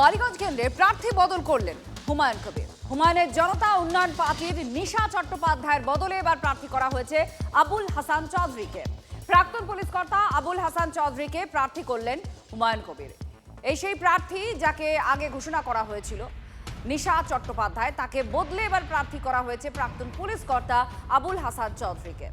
বালিগঞ্জ কেন্দ্রে প্রার্থী বদল করলেন হুমায়ুন কবির। হুমায়ুনের জনতা উন্নয়ন পার্টির নিশা চট্টোপাধ্যায়ের বদলে এবার প্রার্থী করা হয়েছে আবুল হাসান চৌধুরীকে। প্রাক্তন পুলিশ কর্তা আবুল হাসান চৌধুরীকে প্রার্থী করলেন হুমায়ুন কবির। এই সেই প্রার্থী যাকে আগে ঘোষণা করা হয়েছিল, নিশা চট্টোপাধ্যায়, তাকে বদলে এবার প্রার্থী করা হয়েছে প্রাক্তন পুলিশ কর্তা আবুল হাসান চৌধুরীকে।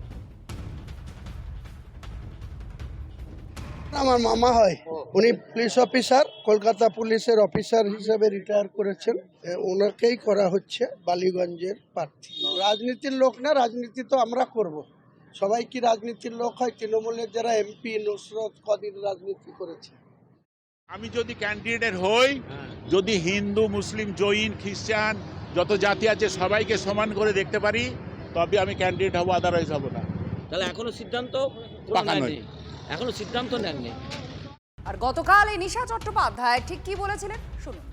আমার মামা হয়। উনি পুলিশ অফিসার কলকাতা পুলিশের অফিসার হিসেবে রিটায়ার করেছেন। ওনাকেই করা হচ্ছে বালিগঞ্জের প্রার্থী। রাজনীতির লোক না রাজনীতি তো আমরা করব। সবাই কি রাজনীতির লোক হয়? তৃণমূলের যারা এমপি নুসরত কদিন রাজনীতি করেছে। আমি যদি ক্যান্ডিডেট হই যদি হিন্দু মুসলিম জৈন খ্রিস্টান যত জাতি আছে সবাইকে সমান করে দেখতে পারি তবে আমি ক্যান্ডিডেট হব আদারওয়াইজ হব না। তাহলে এখনও সিদ্ধান্ত পাকা নয়। এখনও সিদ্ধান্ত নেননি। আর গতকাল এই নিশা চট্টোপাধ্যায় ঠিক কি বলেছিলেন? শুনুন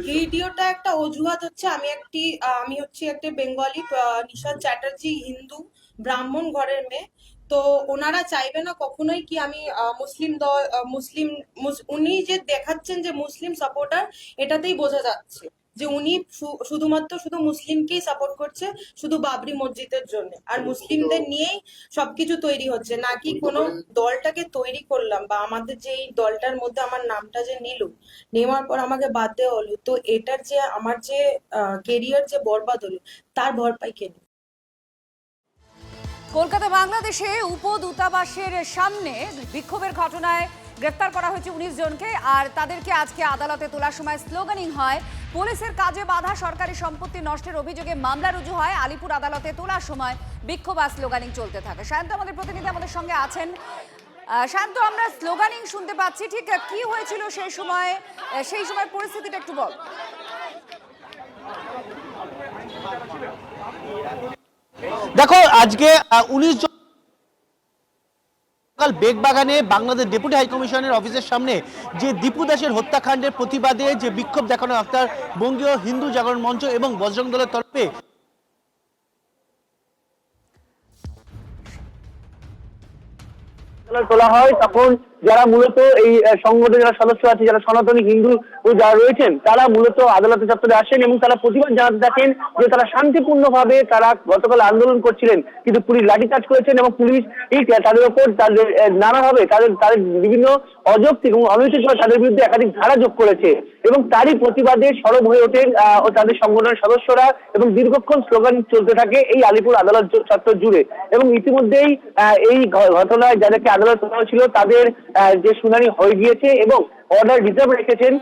ভিডিওটা একটা অজুহাত হচ্ছে। আমি একটি আহ, আমি হচ্ছে একটা বেঙ্গলি আহ, নিশাদ চ্যাটার্জি হিন্দু ব্রাহ্মণ ঘরের মেয়ে। তো ওনারা চাইবে না কখনোই কি আমি আহ, মুসলিম দল মুসলিম মুস- উনি যে দেখাচ্ছেন যে মুসলিম সাপোর্টার এটাতেই বোঝা যাচ্ছে। যে উনি শুধুমাত্র শুধু মুসলিমকেই সাপোর্ট করছে শুধু বাবরি মসজিদের জন্য। আর মুসলিমদের নিয়েই সবকিছু তৈরি হচ্ছে। নাকি কোনো দলটাকে তৈরি করলাম বা আমাদের যে এই দলটার মধ্যে আমার নামটা যে নিল নেওয়ার পর আমাকে বাদ দেওয়া হলো। তো এটার যে আমার যে কেরিয়ার যে বরবাদ হলো তার ভরপাই কে? নেবে? কলকাতা বাংলাদেশে উপদূতাবাসের সামনে বিক্ষোভের ঘটনায় গ্রেফতার করা হয়েছে উনিশ জনকে আর তাদেরকে আজকে আদালতে তোলার সময় স্লোগানিং হয় পুলিশের কাজে বাধা, সরকারি সম্পত্তি নষ্টের অভিযোগে মামলা রুজু হয়। আলিপুর আদালতে তোলার সময় বিক্ষোভ আর স্লোগানিং চলতে থাকে। শান্ত আমাদের প্রতিনিধি আমাদের সঙ্গে আছেন। শান্ত আমরা স্লোগানিং শুনতে পাচ্ছি। ঠিক কি হয়েছিল সেই সময়? সেই সময় পরিস্থিতিটা একটু বল। দেখো, আজকে উনিশ সকাল বেগবাগানে বাংলাদেশ ডেপুটি হাইকমিশনের অফিসের সামনে যে দীপু দাসের হত্যাকাণ্ডের প্রতিবাদে যে বিক্ষোভ দেখানো আপনার বঙ্গীয় হিন্দু জাগরণ মঞ্চ এবং বজরং দলের তরফে তোলা হয়, তখন যারা মূলত এই সংগঠনের যারা সদস্য আছে, যারা সনাতনী, হিন্দু যারা রয়েছেন, তারা মূলত আদালতে চত্বরে আসেন এবং তারা প্রতিবাদ জানাতে থাকেন যে তারা শান্তিপূর্ণভাবে তারা গতকাল আন্দোলন করছিলেন, কিন্তু পুলিশ লাঠিচার্জ করেছেন এবং পুলিশ তাদের ওপর তাদের নানাভাবে তাদের তাদের বিভিন্ন অযৌক্তিক এবং অনুচিত তাদের বিরুদ্ধে একাধিক ধারা যোগ করেছে এবং তারই প্রতিবাদে সরব হয়ে ওঠেন ও তাদের সংগঠনের সদস্যরা এবং দীর্ঘক্ষণ স্লোগান চলতে থাকে এই আলিপুর আদালত চত্বর জুড়ে এবং ইতিমধ্যেই এই ঘটনায় যাদেরকে আদালত করা হয়েছিল তাদের যে শুনানি হয়ে গিয়েছে এবং অর্ডার রিজার্ভ রেখেছেন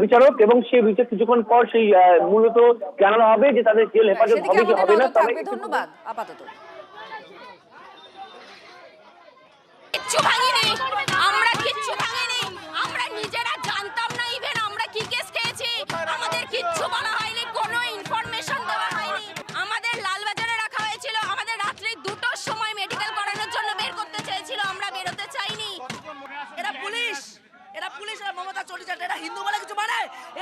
বিচারক এবং সে বিচার কিছুক্ষণ পর সেই মূলত জানানো হবে যে তাদের জেল হেফাজত হবে কি হবে না তবে ধন্যবাদ আপাতত।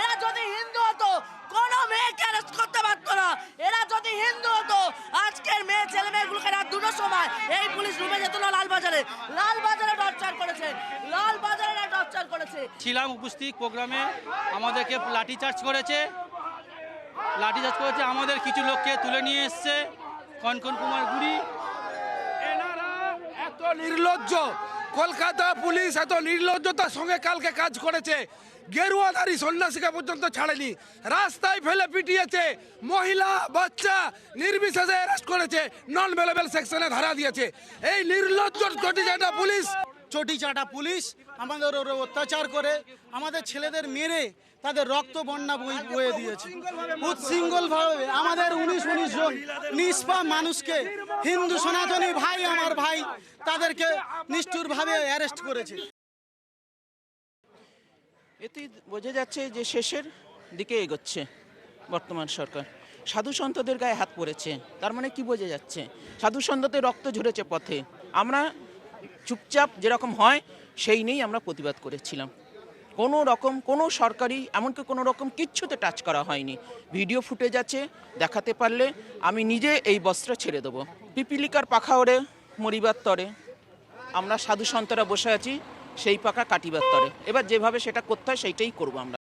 এরা যদি হিন্দু হতো কোন মেয়েকে অ্যারেস্ট করতে পারতো না। এরা যদি হিন্দু হতো আজকের মেয়ে ছেলে মেয়েগুলোকে রাত দুটোর সময় এই পুলিশ রুমে যেত না লালবাজারে। লালবাজারে টর্চার করেছে। লালবাজারে টর্চার করেছে। ছিলাম উপস্থিত প্রোগ্রামে আমাদেরকে লাঠিচার্জ করেছে। লাঠিচার্জ করেছে আমাদের কিছু লোককে তুলে নিয়ে এসছে কনকন কুমার গুড়ি। এনারা এত নির্লজ্জ কলকাতা পুলিশ এত নির্লজ্জতার সঙ্গে কালকে কাজ করেছে। গেরুয়াধারী সন্ন্যাসিকা পর্যন্ত ছাড়েনি। রাস্তায় ফেলে পিটিয়েছে মহিলা, বাচ্চা, নির্বিশেষে অ্যারেস্ট করেছে নন ভেলেবেল সেকশনে ধারা দিয়েছে। এই নির্লজ্জ চটিচাটা পুলিশ। চটি চাটা পুলিশ আমাদের ওর অত্যাচার করে, আমাদের ছেলেদের মেরে তাদের রক্ত বন্যা বই বয়ে দিয়েছে। উচ্ছৃঙ্খল ভাবে আমাদের উনিশ উনিশ জন নিষ্পা মানুষকে, হিন্দু সনাতনী ভাই, আমার ভাই, তাদেরকে নিষ্ঠুরভাবে অ্যারেস্ট করেছে। এতে বোঝা যাচ্ছে যে শেষের দিকে এগোচ্ছে বর্তমান সরকার। সাধু সন্তদের গায়ে হাত পড়েছে, তার মানে কি বোঝা যাচ্ছে? সাধু সন্তদের রক্ত ঝরেছে পথে। আমরা চুপচাপ যেরকম হয়, সেই নিয়েই আমরা প্রতিবাদ করেছিলাম। কোনো রকম, কোনো সরকারি, এমনকি কোনো রকম কিচ্ছুতে টাচ করা হয়নি। ভিডিও ফুটেজ আছে, দেখাতে পারলে আমি নিজে এই বস্ত্র ছেড়ে দেবো। পিপিলিকার পাখা ওড়ে মরিবার তরে। আমরা সাধু সন্তরা বসে আছি। সেই পাকা কাটিবার তরে এবার যেভাবে সেটা করতে হয় সেইটাই করব আমরা।